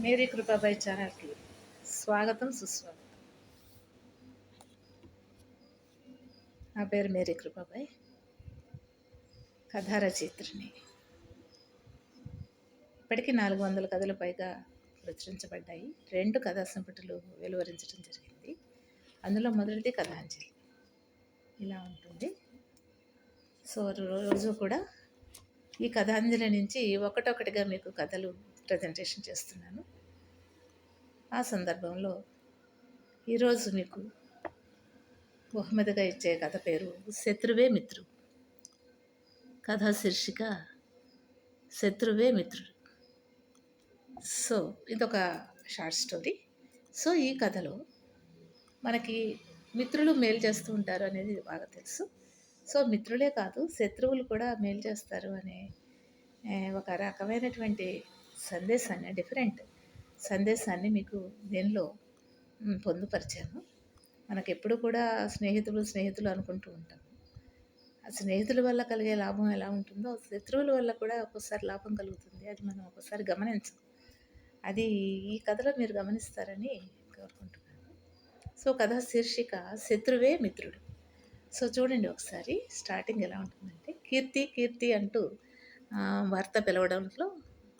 Mary Kripabai ఛానల్కి స్వాగతం సుస్వాగతం. నా పేరు మేరీ కృపాబాయ్ కథారచయిత్రిని. ఇప్పటికీ నాలుగు వందల కథలు పైగా ప్రచురించబడ్డాయి. రెండు కథా సంపుటలు వెలువరించడం జరిగింది. అందులో మొదటిది కథాంజలి. ఇలా ఉంటుంది. సో రోజు కూడా ఈ కథాంజలి నుంచి ఒకటొకటిగా మీకు కథలు ప్రజెంటేషన్ చేస్తున్నాను. ఆ సందర్భంలో ఈరోజు మీకు బహుమతిగా ఇచ్చే కథ పేరు శత్రువే మిత్రు కథ శీర్షిక శత్రువే మిత్రుడు. సో ఇదొక షార్ట్ స్టోరీ సో ఈ కథలో మనకి మిత్రులు మేలు చేస్తూ ఉంటారు అనేది బాగా తెలుసు. సో మిత్రులే కాదు శత్రువులు కూడా మేలు చేస్తారు అనే ఒక రకమైనటువంటి సందేశాన్ని డిఫరెంట్ సందేశాన్ని మీకు దీనిలో పొందుపరిచాను. మనకు ఎప్పుడు కూడా స్నేహితులు స్నేహితులు అనుకుంటూ ఉంటాం. ఆ స్నేహితుల వల్ల కలిగే లాభం ఎలా ఉంటుందో శత్రువుల వల్ల కూడా ఒక్కోసారి లాభం కలుగుతుంది. అది మనం ఒక్కోసారి గమనించం. అది ఈ కథలో మీరు గమనిస్తారని కోరుకుంటున్నాను. సో కథ శీర్షిక శత్రువే మిత్రుడు. సో చూడండి ఒకసారి స్టార్టింగ్ ఎలా ఉంటుందంటే కీర్తి కీర్తి అంటూ భర్త పిలవడంలో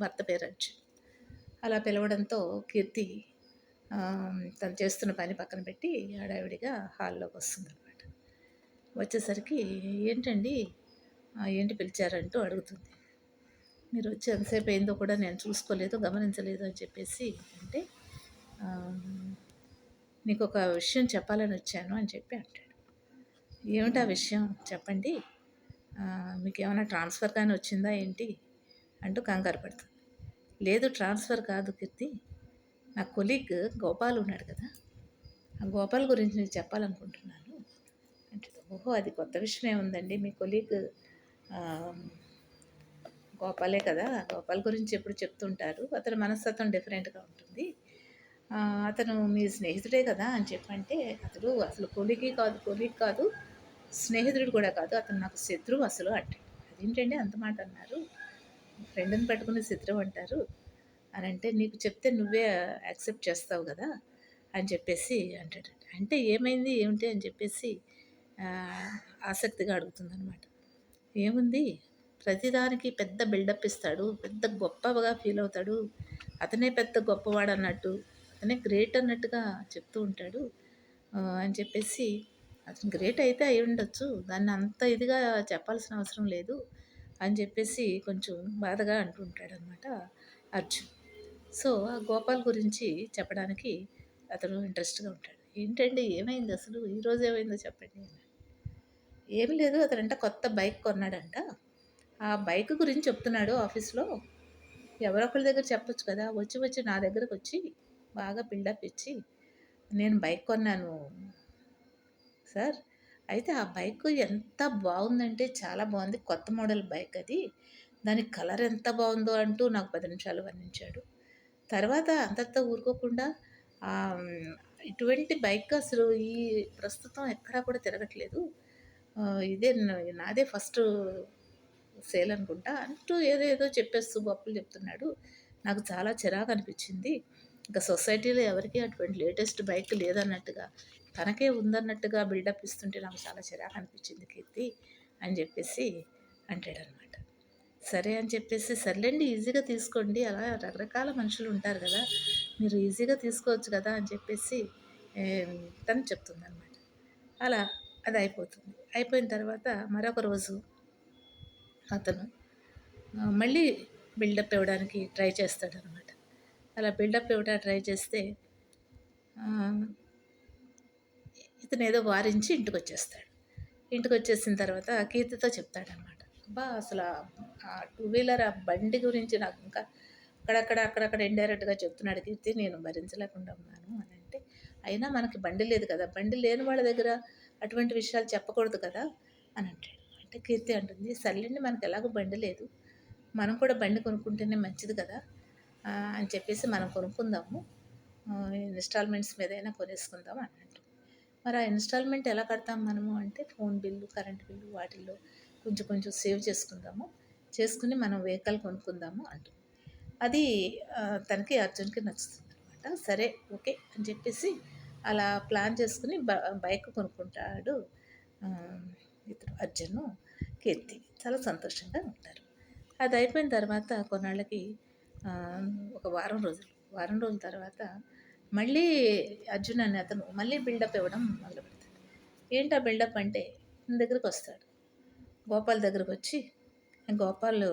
భర్త పేరు అర్జున్ అలా పిలవడంతో కీర్తి తను చేస్తున్న పని పక్కన పెట్టి హడావిడిగా హాల్లోకి వస్తుంది అనమాట వచ్చేసరికి ఏంటండి? ఏంటి పిలిచారంటూ అడుగుతుంది. మీరు వచ్చి ఎంతసేపు అయిందో కూడా నేను చూసుకోలేదు గమనించలేదు అని చెప్పేసి అంటే నీకు ఒక విషయం చెప్పాలని వచ్చాను అని చెప్పి అంటాడు. ఏమిటి ఆ విషయం? చెప్పండి. మీకు ఏమైనా ట్రాన్స్ఫర్ కానీ వచ్చిందా ఏంటి? అంటూ కంగారు పడుతుంది. లేదు ట్రాన్స్ఫర్ కాదు కీర్తి. నా కొలీగ్ గోపాల్ ఉన్నాడు కదా. ఆ గోపాల్ గురించి నేను చెప్పాలనుకుంటున్నాను. అంటే ఓహో అది కొత్త విషయమే ఉందండి. మీ కొలీగ్ గోపాలే కదా. గోపాల్ గురించి ఎప్పుడు చెప్తుంటారు. అతని మనస్తత్వం డిఫరెంట్గా ఉంటుంది. అతను మీ స్నేహితుడే కదా అని చెప్పంటే అతడు అసలు కొలికి కాదు కొలీగ్ కాదు స్నేహితుడు కూడా కాదు. అతను నాకు శత్రువు అసలు అంటాడు అదేంటండి అంత మాట అన్నారు? ఫ్రెండ్ని పట్టుకుని చిత్రం అంటారు. అని అంటే నీకు చెప్తే నువ్వే యాక్సెప్ట్ చేస్తావు కదా అని చెప్పేసి అంటాడు. అంటే ఏమైంది ఏమిటి అని చెప్పేసి ఆసక్తిగా అడుగుతుందనమాట ఏముంది? ప్రతిదానికి పెద్ద బిల్డప్ ఇస్తాడు పెద్ద గొప్పగా ఫీల్ అవుతాడు అతనే పెద్ద గొప్పవాడు అన్నట్టు అతనే గ్రేట్ అన్నట్టుగా చెప్తూ ఉంటాడు. అని చెప్పేసి అతను గ్రేట్ అయితే అయి ఉండొచ్చు దాన్ని అంత ఇదిగా చెప్పాల్సిన అవసరం లేదు అని చెప్పేసి కొంచెం బాధగా అంటుంటాడనమాట అర్జున్. సో ఆ గోపాల్ గురించి చెప్పడానికి అతను ఇంట్రెస్ట్గా ఉంటాడు. ఏంటండి ఏమైంది అసలు? ఈరోజు ఏమైందో చెప్పండి ఏం లేదు అతనంట కొత్త బైక్ కొన్నాడంట. ఆ బైక్ గురించి చెప్తున్నాడు ఆఫీస్లో. ఎవరొకరి దగ్గర చెప్పొచ్చు కదా. వచ్చి వచ్చి నా దగ్గరకు వచ్చి బాగా బిల్డప్ ఇచ్చి నేను బైక్ కొన్నాను సార్. అయితే ఆ బైక్ ఎంత బాగుందంటే చాలా బాగుంది. కొత్త మోడల్ బైక్ అది. దాని కలర్ ఎంత బాగుందో అంటూ నాకు పది నిమిషాలు వర్ణించాడు. తర్వాత అంతటితో ఊరుకోకుండా ఇటువంటి బైక్ అసలు ఈ ప్రస్తుతం ఎక్కడా కూడా తిరగట్లేదు. ఇదే నాదే ఫస్ట్ సేల్ అనుకుంటా. అంటూ ఏదో ఏదో చెప్పేస్తూ గొప్పలు చెప్తున్నాడు. నాకు చాలా చిరాకు అనిపించింది. ఇంకా సొసైటీలో ఎవరికి అటువంటి లేటెస్ట్ బైక్ లేదన్నట్టుగా తనకే ఉందన్నట్టుగా బిల్డప్ ఇస్తుంటే నాకు చాలా చిరాకు అనిపించింది కీర్తి అని చెప్పేసి అంటాడనమాట సరే అని చెప్పేసి సర్లేండి ఈజీగా తీసుకోండి. అలా రకరకాల మనుషులు ఉంటారు కదా మీరు ఈజీగా తీసుకోవచ్చు కదా అని చెప్పేసి తను చెప్తుందనమాట అలా అది అయిపోతుంది. అయిపోయిన తర్వాత మరొక రోజు అతను మళ్ళీ బిల్డప్ ఇవ్వడానికి ట్రై చేస్తాడనమాట అలా బిల్డప్ ఇవ్వడానికి ట్రై చేస్తే ఇతను ఏదో వారించి ఇంటికి వచ్చేస్తాడు ఇంటికి వచ్చేసిన తర్వాత కీర్తితో చెప్తాడనమాట. అబ్బా అసలు ఆ టూ వీలర్ ఆ బండి గురించి నాకు ఇంకా అక్కడక్కడ అక్కడక్కడ ఇండైరెక్ట్గా చెప్తున్నాడు కీర్తి. నేను భరించలేకుండా ఉన్నాను అని అంటే అయినా మనకి బండి లేదు కదా బండి లేని వాళ్ళ దగ్గర అటువంటి విషయాలు చెప్పకూడదు కదా అని అంటాడు. అంటే కీర్తి అంటుంది సర్లేండి మనకి ఎలాగో బండి లేదు. మనం కూడా బండి కొనుక్కుంటేనే మంచిది కదా అని చెప్పేసి మనం కొనుక్కుందాము. ఇన్స్టాల్మెంట్స్ మీద అయినా కొనేసుకుందాం అని. మరి ఆ ఇన్స్టాల్మెంట్ ఎలా కడతాం మనము అంటే ఫోన్ బిల్లు కరెంట్ బిల్లు వాటిల్లో కొంచెం కొంచెం సేవ్ చేసుకుందాము. చేసుకుని మనం వెహికల్ కొనుక్కుందాము అంటుంది అది తనకి అర్జున్కి నచ్చుతుంది అనమాట సరే ఓకే అని చెప్పేసి అలా ప్లాన్ చేసుకుని బ బైక్ కొనుక్కుంటాడు ఇతరు ఇతను అర్జున్ కీర్తి. చాలా సంతోషంగా ఉంటారు. అది అయిపోయిన తర్వాత కొన్నాళ్ళకి ఒక వారం రోజులు. వారం రోజుల తర్వాత మళ్ళీ అర్జున్ అనే అతను మళ్ళీ బిల్డప్ ఇవ్వడం మొదలు పెడతాడు. ఏంటి బిల్డప్ అంటే? నా దగ్గరికి వస్తాడు. గోపాల్ దగ్గరకు వచ్చి గోపాల్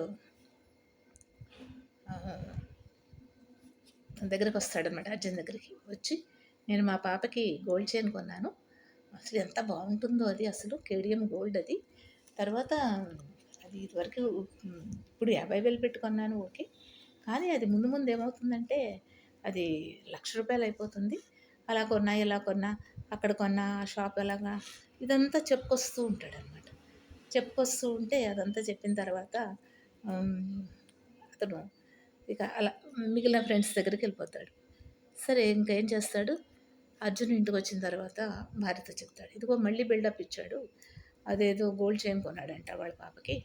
దగ్గరకు వస్తాడనమాట అర్జున్ దగ్గరికి. వచ్చి నేను మా పాపకి గోల్డ్ చైన్ కొన్నాను. అసలు ఎంత బాగుంటుందో అది. అసలు కేడిఎం గోల్డ్ అది. తర్వాత అది ఇదివరకు ఇప్పుడు యాభై వేలు పెట్టుకున్నాను ఓకే. కానీ అది ముందు ముందు ఏమవుతుందంటే అది లక్ష రూపాయలు అయిపోతుంది. అలా కొన్నా ఇలా కొన్నా అక్కడ కొన్నా ఆ షాప్ ఎలాగా? ఇదంతా చెప్పుకొస్తూ ఉంటాడు అనమాట చెప్పుకొస్తూ ఉంటే అదంతా చెప్పిన తర్వాత అతను ఇక అలా మిగిలిన ఫ్రెండ్స్ దగ్గరికి వెళ్ళిపోతాడు. సరే ఇంకా ఏం చేస్తాడు? అర్జున్ ఇంటికి వచ్చిన తర్వాత భార్యతో చెప్తాడు. ఇదిగో మళ్ళీ బిల్డప్ ఇచ్చాడు. అదేదో గోల్డ్ చైన్ కొన్నాడంట వాళ్ళ పాపకి.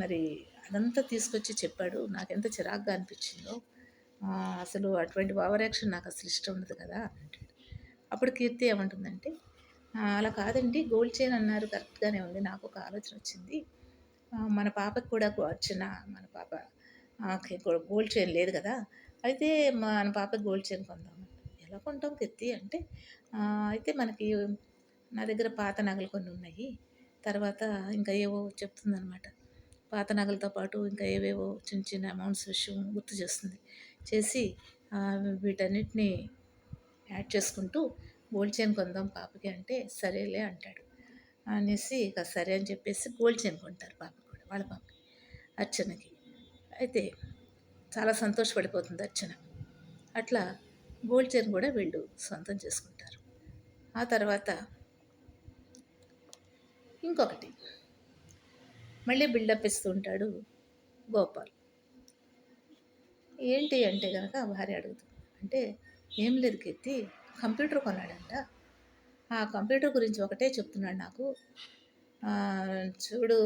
మరి అదంతా తీసుకొచ్చి చెప్పాడు. నాకు ఎంత చిరాగ్గా అనిపించిందో. అసలు అటువంటి ఓవరాక్షన్ నాకు అసలు ఇష్టం ఉండదు కదా. అంటాడు అప్పుడు కీర్తి ఏమంటుందంటే అలా కాదండి గోల్డ్ చైన్ అన్నారు కరెక్ట్గానే ఉంది నాకు ఒక ఆలోచన వచ్చింది. మన పాపకి కూడా వచ్చిన మన పాప గోల్డ్ చైన్ లేదు కదా. అయితే మన పాపకి గోల్డ్ చైన్ కొందాం ఎలా కొంటాం కీర్తి? అంటే అయితే మనకి నా దగ్గర పాత నగలు కొన్ని ఉన్నాయి. తర్వాత ఇంకా ఏవో చెప్తుందనమాట పాత నగలతో పాటు ఇంకా ఏవేవో చిన్న చిన్న అమౌంట్స్ విషయం గుర్తు చేస్తుంది. చేసి వీటన్నిటిని యాడ్ చేసుకుంటూ గోల్డ్ చైన్ కొందాం పాపకి అంటే సరేలే అంటాడు. అనేసి ఇక సరే అని చెప్పేసి గోల్డ్ చైన్ కొంటారు పాప కూడా వాళ్ళ పాపకి అర్చనకి. అయితే చాలా సంతోషపడిపోతుంది అర్చన. అట్లా గోల్డ్ చైన్ కూడా వీళ్ళు సొంతం చేసుకుంటారు. ఆ తర్వాత ఇంకొకటి. మళ్ళీ బిల్డప్ ఇస్తూ ఉంటాడు గోపాల్. ఏంటి అంటే కనుక భార్య అడుగుతుంది అంటే ఏం లేదు కీర్తి కంప్యూటర్ కొన్నాడంట. ఆ కంప్యూటర్ గురించి ఒకటే చెప్తున్నాడు నాకు. చూడు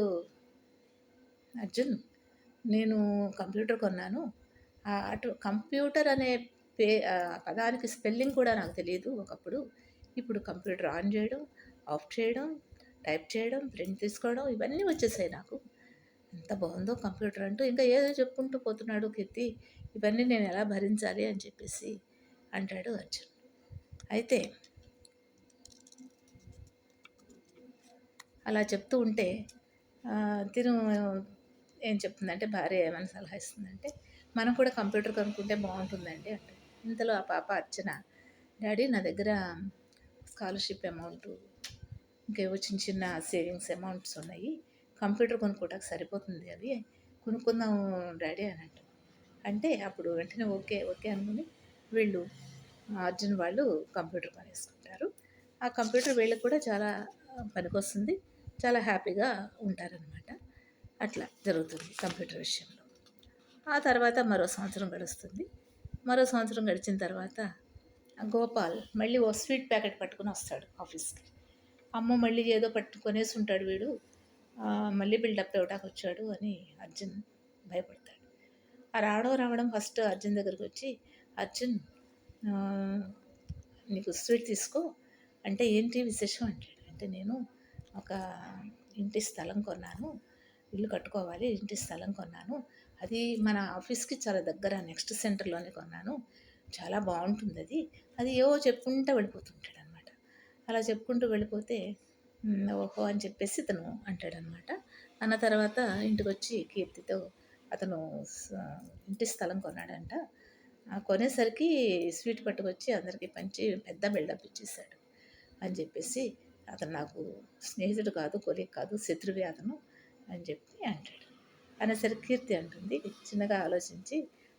అర్జున్ నేను కంప్యూటర్ కొన్నాను. అటు కంప్యూటర్ అనే పే పదానికి స్పెల్లింగ్ కూడా నాకు తెలియదు ఒకప్పుడు. ఇప్పుడు కంప్యూటర్ ఆన్ చేయడం ఆఫ్ చేయడం టైప్ చేయడం ప్రింట్ తీసుకోవడం ఇవన్నీ వచ్చేసాయి నాకు. ఎంత బాగుందో కంప్యూటర్ అంటూ ఇంకా ఏదో చెప్పుకుంటూ పోతున్నాడు కీర్తి ఇవన్నీ నేను ఎలా భరించాలి అని చెప్పేసి అంటాడు అర్జున్. అయితే అలా చెప్తూ ఉంటే ఆ, తిను ఏం చెప్తుందంటే భార్య ఏమైనా సలహా ఇస్తుందంటే మనం కూడా కంప్యూటర్ కనుక్కుంటే బాగుంటుందండి అంటే. ఇంతలో ఆ పాప అర్చన డాడీ నా దగ్గర స్కాలర్షిప్ అమౌంట్ ఇంకేవో చిన్న చిన్న సేవింగ్స్ అమౌంట్స్ ఉన్నాయి. కంప్యూటర్ కొనుక్కోవడానికి సరిపోతుంది అది. కొనుక్కుందాం డాడీ అని అంటే అప్పుడు వెంటనే ఓకే ఓకే అనుకుని వీళ్ళు అర్జున్ వాళ్ళు కంప్యూటర్ కొనేసుకుంటారు. ఆ కంప్యూటర్ వీళ్ళకి కూడా చాలా పనికొస్తుంది. చాలా హ్యాపీగా ఉంటారనమాట అట్లా జరుగుతుంది కంప్యూటర్ విషయంలో. ఆ తర్వాత మరో సంవత్సరం గడుస్తుంది. మరో సంవత్సరం గడిచిన తర్వాత గోపాల్ మళ్ళీ ఓ స్వీట్ ప్యాకెట్ పట్టుకుని వస్తాడు ఆఫీస్కి. అమ్మ మళ్ళీ ఏదో పట్టుకొనేసి ఉంటాడు వీడు. మళ్ళీ బిల్డప్ ఇవ్వడానికి వచ్చాడు అని అర్జున్ భయపడతాడు. ఆ రావడం రావడం ఫస్ట్ అర్జున్ దగ్గరికి వచ్చి అర్జున్ నీకు స్వీట్ తీసుకో. అంటే ఏంటి విశేషం? అంటాడు. అంటే నేను ఒక ఇంటి స్థలం కొన్నాను. ఇల్లు కట్టుకోవాలి ఇంటి స్థలం కొన్నాను. అది మన ఆఫీస్కి చాలా దగ్గర నెక్స్ట్ సెంటర్లోనే కొన్నాను. చాలా బాగుంటుంది అది. అది ఏవో చెప్పుకుంటూ వెళ్ళిపోతుంటాడు అనమాట అలా చెప్పుకుంటూ వెళ్ళిపోతే ఓహో అని చెప్పేసి ఇతను అంటాడనమాట. అన్న తర్వాత ఇంటికి వచ్చి కీర్తితో అతను ఇంటి స్థలం కొన్నాడంట. కొనేసరికి స్వీట్ పట్టుకొచ్చి అందరికీ పంచి పెద్ద బిల్డప్ ఇచ్చేసాడు అని చెప్పేసి అతను నాకు స్నేహితుడు కాదు కొలిక్ కాదు శత్రువే అతను అని చెప్పి అంటాడు. అనేసరికి కీర్తి అంటుంది చిన్నగా ఆలోచించి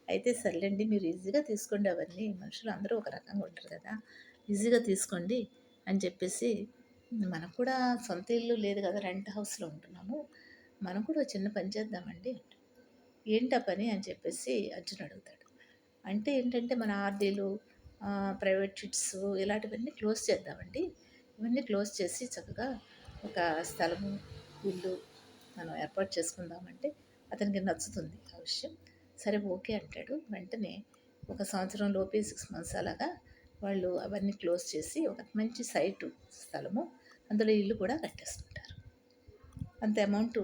అయితే సర్లేండి మీరు ఈజీగా తీసుకోండి అవన్నీ. మనుషులు అందరూ ఒక రకంగా ఉంటారు కదా. ఈజీగా తీసుకోండి అని చెప్పేసి మనకు కూడా సొంత ఇల్లు లేదు కదా రెంట్ హౌస్లో ఉంటున్నాము. మనం కూడా చిన్న పని చేద్దామండి ఏంటా పని అని చెప్పేసి అర్జున్ అడుగుతాడు. అంటే ఏంటంటే మన ఆర్డీలు ప్రైవేట్ చిట్స్ ఇలాంటివన్నీ క్లోజ్ చేద్దామండి. ఇవన్నీ క్లోజ్ చేసి చక్కగా ఒక స్థలము ఇల్లు మనం ఏర్పాటు చేసుకుందామంటే అతనికి నచ్చుతుంది ఆ విషయం. సరే ఓకే అంటాడు. వెంటనే ఒక సంవత్సరం లోపే సిక్స్ మంత్స్ అలాగా వాళ్ళు అవన్నీ క్లోజ్ చేసి ఒక మంచి సైటు స్థలము అందులో ఇల్లు కూడా కట్టేసుకుంటారు అంత అమౌంట్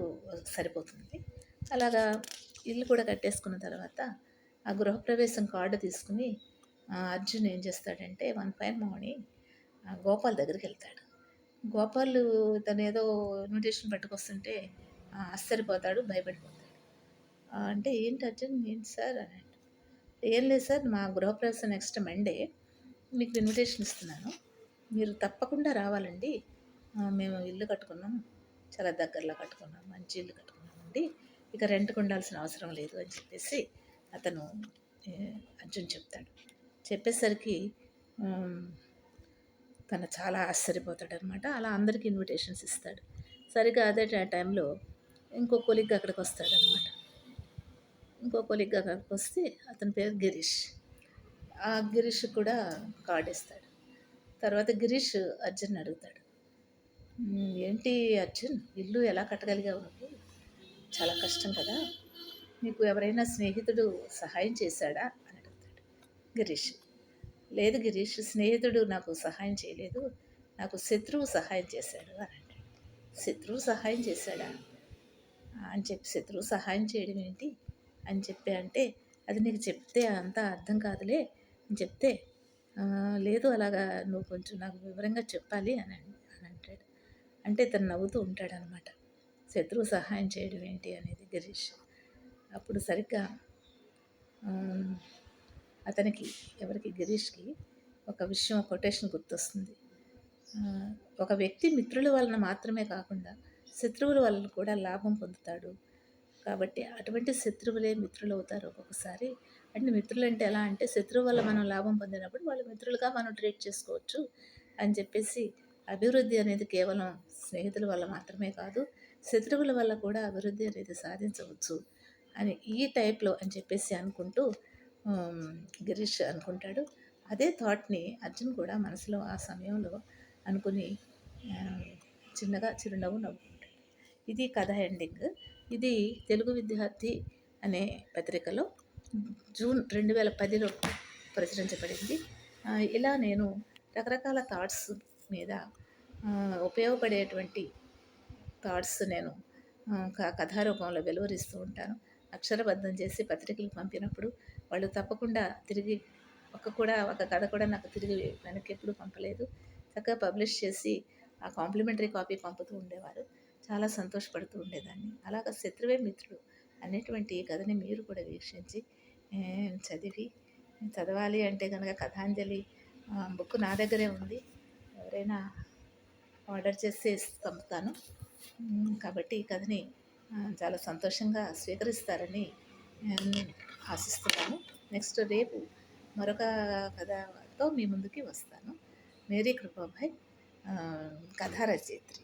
సరిపోతుంది. అలాగా ఇల్లు కూడా కట్టేసుకున్న తర్వాత ఆ గృహప్రవేశం కార్డు తీసుకుని అర్జున్ ఏం చేస్తాడంటే వన్ ఫైన్ మార్నింగ్ గోపాల్ దగ్గరికి వెళ్తాడు. గోపాల్ తను ఏదో ఇన్విటేషన్ పట్టుకొస్తుంటే ఆశ్చర్యపోతాడు భయపడిపోతాడు. అంటే ఏంటి అర్జున్? ఏంటి సార్? అని అంటే, ఏం లేదు సార్ మా గృహప్రవేశం నెక్స్ట్ మండే. మీకు ఇన్విటేషన్ ఇస్తున్నాను. మీరు తప్పకుండా రావాలండి. మేము ఇల్లు కట్టుకున్నాం. చాలా దగ్గరలో కట్టుకున్నాం. మంచి ఇల్లు కట్టుకున్నామండి. ఇక రెంట్కి ఉండాల్సిన అవసరం లేదు అని చెప్పేసి అతను అర్జున్ చెప్తాడు. చెప్పేసరికి తను చాలా ఆశ్చర్యపోతాడు అనమాట అలా అందరికీ ఇన్విటేషన్స్ ఇస్తాడు. సరిగ్గా అదే టైంలో ఇంకో కొలిగ్గా అక్కడికి వస్తాడనమాట ఇంకో కొలిగ్గా అక్కడికి వస్తే అతని పేరు గిరీష్. ఆ గిరీష్ కూడా కార్డు ఇస్తాడు తర్వాత గిరీష్ అర్జున్ అడుగుతాడు. ఏంటి అర్జున్? ఇల్లు ఎలా కట్టగలిగావు నువ్వు? చాలా కష్టం కదా. నీకు ఎవరైనా స్నేహితుడు సహాయం చేశాడా? అని అడుగుతాడు గిరీష్. లేదు గిరీష్ స్నేహితుడు నాకు సహాయం చేయలేదు. నాకు శత్రువు సహాయం చేశాడు అని అంటాడు. శత్రువు సహాయం చేశాడా? అని చెప్పి శత్రువు సహాయం చేయడం ఏంటి? అని చెప్పి అంటే అది నీకు చెప్తే అంతా అర్థం కాదులే. అని చెప్తే లేదు అలాగా నువ్వు కొంచెం నాకు వివరంగా చెప్పాలి అని అని అంటాడు. అంటే తను నవ్వుతూ ఉంటాడనమాట. శత్రువు సహాయం చేయడం ఏంటి? అనేది గిరీష్. అప్పుడు సరిగ్గా అతనికి ఎవరికి గిరీష్కి ఒక విషయం కొటేషన్ గుర్తొస్తుంది. ఒక వ్యక్తి మిత్రుల వలన మాత్రమే కాకుండా శత్రువుల వలన కూడా లాభం పొందుతాడు. కాబట్టి అటువంటి శత్రువులే మిత్రులు అవుతారు ఒక్కొక్కసారి. అంటే మిత్రులు అంటే ఎలా అంటే శత్రువు వల్ల మనం లాభం పొందినప్పుడు వాళ్ళు మిత్రులుగా మనం ట్రీట్ చేసుకోవచ్చు అని చెప్పేసి అభివృద్ధి అనేది కేవలం స్నేహితుల వల్ల మాత్రమే కాదు శత్రువుల వల్ల కూడా అభివృద్ధి అనేది సాధించవచ్చు అని ఈ టైప్లో అని చెప్పేసి అనుకుంటూ గిరీష్ అనుకుంటాడు. అదే థాట్ని అర్జున్ కూడా మనసులో ఆ సమయంలో అనుకుని చిన్నగా చిరునవ్వు నవ్వుకుంటాడు. ఇది కథ ఎండింగ్ ఇది తెలుగు విద్యార్థి అనే పత్రికలో జూన్ రెండు వేల పదిలో ప్రచురించబడింది. ఇలా నేను రకరకాల థాట్స్ మీద ఉపయోగపడేటువంటి థాట్స్ నేను క- కథారూపంలో వెలువరిస్తూ ఉంటాను. అక్షరబద్ధం చేసి పత్రికలు పంపినప్పుడు వాళ్ళు తప్పకుండా తిరిగి ఒక కూడా ఒక కథ కూడా నాకు తిరిగి వెనక్కి ఎప్పుడు పంపలేదు. చక్కగా పబ్లిష్ చేసి ఆ కాంప్లిమెంటరీ కాపీ పంపుతూ ఉండేవారు. చాలా సంతోషపడుతూ ఉండేదాన్ని. అలాగ శత్రువే మిత్రుడు అనేటువంటి కథని మీరు కూడా వీక్షించి చదివి. చదవాలి అంటే కనుక కథాంజలి బుక్ నా దగ్గరే ఉంది. ఎవరైనా ఆర్డర్ చేసి పంపుతాను. కాబట్టి ఈ కథని చాలా సంతోషంగా స్వీకరిస్తారని నేను ఆశిస్తున్నాను. నెక్స్ట్ రేపు మరొక కథతో మీ ముందుకి వస్తాను. మేరీ కృపాభాయ్ కథా రచయిత్రి